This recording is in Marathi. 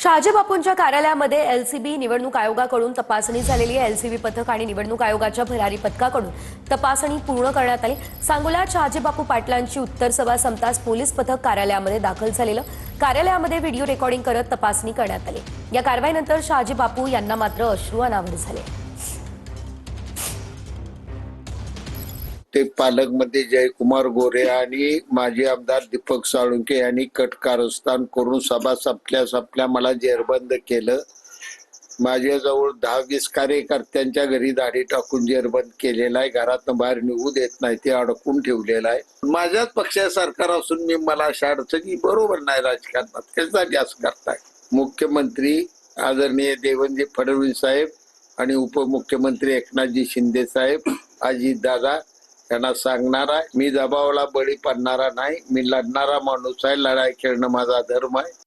शहाजी बापूंच्या कार्यालयामध्ये एलसीबी निवडणूक आयोगाकडून तपासणी झालेली आहे. एलसीबी पथक आणि निवडणूक आयोगाच्या भरारी पथकाकडून तपासणी पूर्ण करण्यात आली. सांगोल्यात शहाजी बापू पाटलांची उत्तर सभा संपताच पोलीस पथक कार्यालयामध्ये दाखल झालेलं. कार्यालयामध्ये व्हिडिओ रेकॉर्डिंग करत तपासणी करण्यात आली. या कारवाईनंतर शहाजी बापू यांना मात्र अश्रू अनावर झाले. ते पालकमध्ये जयकुमार गोरे आणि माजी आमदार दीपक साळुंके यांनी कट कारस्थान करून सभा संपल्या संपल्या मला जेरबंद केलं. माझ्याजवळ दहा वीस कार्यकर्त्यांच्या घरी दाढी टाकून जेरबंद केलेला आहे. घरातनं बाहेर निघू देत नाही ते अडकून ठेवलेलं आहे. माझ्याच पक्षा सरकार असून मी मला अशा अडचणी बरोबर नाही राजकारणात. कशासाठी असं करताय? मुख्यमंत्री आदरणीय देवेंद्र फडणवीस साहेब आणि उपमुख्यमंत्री एकनाथजी शिंदे साहेब अजितदादा त्यांना सांगणार आहे मी दबावाला बळी पडणारा नाही मी लढणारा माणूस आहे लढाई खेळणं माझा धर्म आहे.